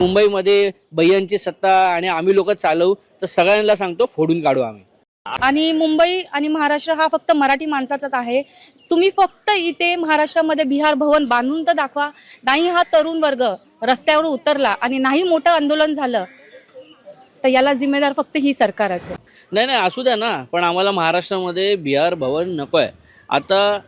मुंबईमध्ये भैयांची सत्ता आणि आम्ही लोक चालवू तर सगळ्यांना सांगतो फोडून काढू आम्ही. आणि मुंबई आणि महाराष्ट्र हा फक्त मराठी माणसाचाच आहे. तुम्ही फक्त इथे महाराष्ट्रामध्ये बिहार भवन बांधून तर दाखवा. नाही हा तरुण वर्ग रस्त्यावर उतरला आणि नाही मोठं आंदोलन झालं तर याला जिम्मेदार फक्त ही सरकार असेल. नाही नाही असू द्या ना पण आम्हाला महाराष्ट्रामध्ये बिहार भवन नको आहे आता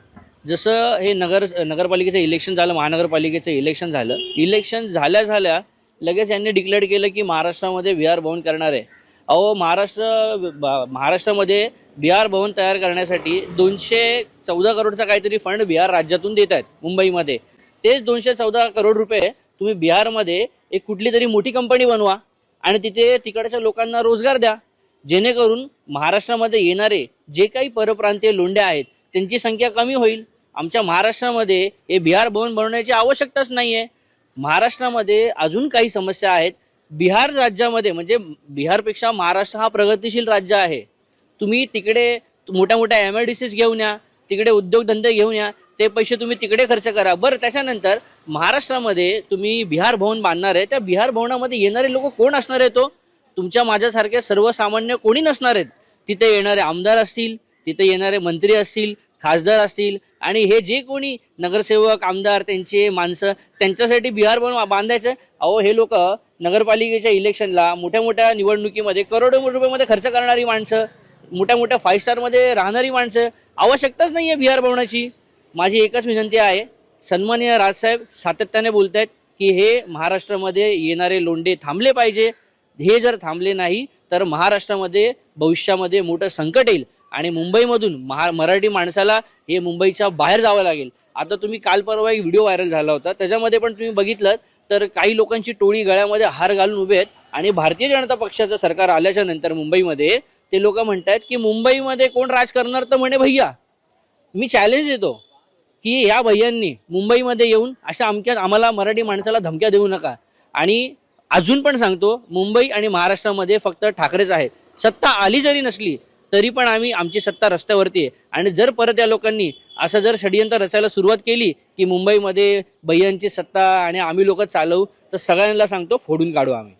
जसं हे नगर नगरपालिकेचं इलेक्शन झालं महानगरपालिकेचं इलेक्शन झालं इलेक्शन झाल्या झाल्या लगेच यांनी डिक्लेअर केलं की महाराष्ट्रामध्ये बिहार भवन करणार आहे. अहो महाराष्ट्र बा- महाराष्ट्रामध्ये बिहार भवन तयार करण्यासाठी दोनशे चौदा करोडचा काहीतरी फंड बिहार राज्यातून देत आहेत मुंबईमध्ये. तेच दोनशे चौदा करोड रुपये तुम्ही बिहारमध्ये एक कुठली तरी मोठी कंपनी बनवा आणि तिथे तिकडच्या लोकांना रोजगार द्या. जेणेकरून महाराष्ट्रामध्ये येणारे जे काही परप्रांतीय लोंढ्या आहेत त्यांची संख्या कमी होईल. आमच्या महाराष्ट्रामध्ये हे बिहार भवन बनवण्याची आवश्यकताच नाही आहे महाराष्ट्रामध्ये अजून काही समस्या आहेत. बिहार राज्यामध्ये म्हणजे बिहारपेक्षा महाराष्ट्र हा प्रगतिशील राज्य आहे. तुम्ही तिकडे मोठ्या मोठ्या एम आय डी सीज घेऊन या तिकडे उद्योगधंदे घेऊन या ते पैसे तुम्ही तिकडे खर्च करा. बरं त्याच्यानंतर महाराष्ट्रामध्ये तुम्ही बिहार भवन बांधणार आहे. त्या बिहार भवनामध्ये येणारे लोक कोण असणार आहे तो हो? तुमच्या माझ्यासारखे सर्वसामान्य कोणी नसणार आहेत? तिथे येणारे आमदार असतील तिथे येणारे मंत्री असतील खासदार असतील आणि हे जे कोणी नगरसेवक आमदार त्यांचे माणसं त्यांच्यासाठी बिहार भवन बांधायचं अहो हे लोक नगरपालिकेच्या इलेक्शनला मोठ्या मोठ्या निवडणुकीमध्ये करोडो रुपयामध्ये खर्च करणारी माणसं मोठ्या मोठ्या फाईव्ह स्टारमध्ये राहणारी माणसं आवश्यकताच नाही आहे बिहार भवनाची माझी एकच विनंती आहे सन्माननीय राजसाहेब सातत्याने बोलत आहेत की हे महाराष्ट्रामध्ये येणारे लोंढे थांबले पाहिजे. हे जर थांबले नाही तर महाराष्ट्रामध्ये भविष्यामध्ये मोठं संकट येईल आणि मुंबईमधून महा मराठी माणसाला हे मुंबईच्या बाहेर जावं लागेल. आता तुम्ही काल परवा एक व्हिडिओ व्हायरल झाला होता. त्याच्यामध्ये पण तुम्ही बघितलं तर काही लोकांची टोळी गळ्यामध्ये हार घालून उभे आहेत आणि भारतीय जनता पक्षाचं सरकार आल्याच्यानंतर मुंबईमध्ये ते लोक म्हणतात की मुंबईमध्ये कोण राज करणार तर म्हणे भैया. मी चॅलेंज देतो की ह्या भैयांनी मुंबईमध्ये येऊन अशा आमक्या आम्हाला मराठी माणसाला धमक्या देऊ नका. आणि अजून पण सांगतो मुंबई आणि महाराष्ट्रामध्ये फक्त ठाकरेच आहेत. सत्ता आली जरी नसली तरी पण आम्ही आमची सत्ता रस्त्यावरती आहे. आणि जर परत या लोकांनी असं जर षडयंत्र रचायला सुरुवात केली की मुंबईमध्ये भैयांची सत्ता आणि आम्ही लोक चालवू तर सगळ्यांना सांगतो फोडून काढू आम्ही.